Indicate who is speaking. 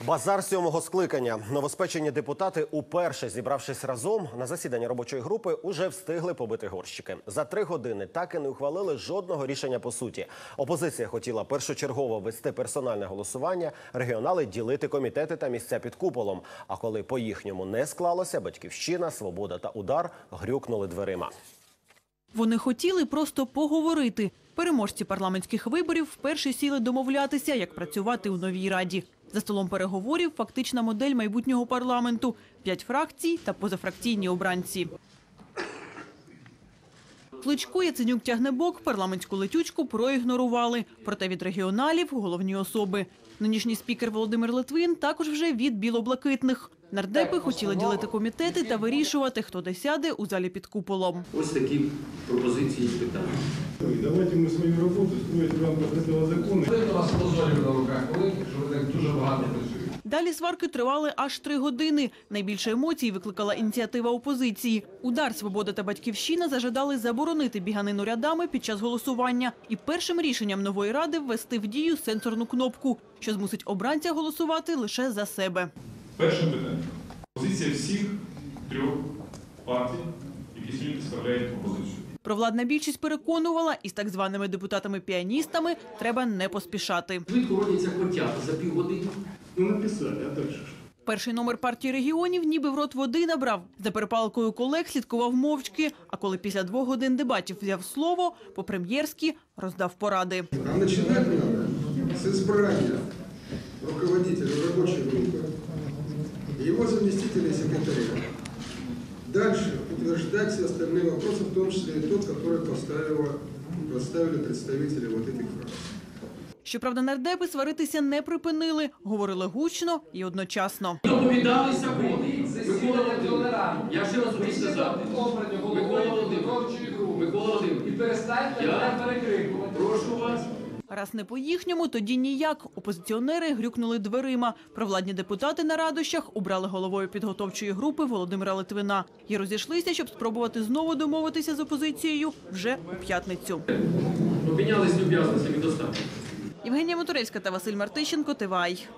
Speaker 1: Базар сьомого скликання. Новоспечені депутати, уперше зібравшись разом на засідання робочої групи, уже встигли побити горщики. За три години так і не ухвалили жодного рішення по суті. Опозиція хотіла першочергово вести персональне голосування, регіонали ділити комітети та місця під куполом. А коли по їхньому не склалося, батьківщина, свобода та удар грюкнули дверима.
Speaker 2: Вони хотіли просто поговорити. Переможці парламентських виборів вперше сіли домовлятися, як працювати у новій раді. За столом переговорів фактична модель майбутнього парламенту, п'ять фракцій та позафракційні обранці. Кличко Яценюк Тягнебок парламентську летючку проігнорували. Проте від регіоналів головні особи. Нинішній спікер Володимир Литвин також вже від білоблакитних. Нардепи хотіли ділити комітети та вирішувати, хто де сяде у залі під куполом.
Speaker 3: Ось такі пропозиції і питання.
Speaker 4: Давайте мы свою работу строить в рамках этого закона.
Speaker 5: Коли у вас позорів на руках, коли що ви так дуже багато працюєте?
Speaker 2: Далі сварки тривали аж три години. Найбільше емоцій викликала ініціатива опозиції. Удар «Свобода» та «Батьківщина» зажадали заборонити біганину рядами під час голосування і першим рішенням нової ради ввести в дію сенсорну кнопку, що змусить обранця голосувати лише за себе.
Speaker 6: Перше питання. Позиція всіх трьох партій, які сьогодні представляють опозицію.
Speaker 2: Провладна більшість переконувала, із так званими депутатами-піаністами треба не поспішати.
Speaker 3: Швидко родяться котята за півгодини.
Speaker 4: Ну написали, а дальше что?
Speaker 2: Перший номер партії регіонів ніби в рот води набрав. За перепалкою колег слідкував мовчки, а коли після двох годин дебатів взяв слово, по-прем'єрськи роздав поради.
Speaker 7: А начинать надо с избрания руководителя рабочей группы, его заместителя и секретаря. Дальше утверждать все остальные вопросы, в том числе и тот, который поставила, поставили представители вот этих фракций.
Speaker 2: Щоправда, нардепи сваритися не припинили, говорили гучно і одночасно.
Speaker 3: Доповідалися вони. Микола Володимирович, я ще раз хочу сказати. Микола Володимирович, Микола
Speaker 5: І
Speaker 3: Володимирович,
Speaker 5: перестаньте
Speaker 3: Я-
Speaker 5: мене перекрикувати.
Speaker 3: прошу вас.
Speaker 2: Раз не по їхньому, тоді ніяк. Опозиціонери грюкнули дверима. Провладні депутати на радощах обрали головою підготовчої групи Володимира Литвина і розійшлися, щоб спробувати знову домовитися з опозицією вже у п'ятницю.
Speaker 3: Обмінялись люб'язностями достатньо.
Speaker 2: Євгенія Моторевська та Василь Мартищенко. Тивай.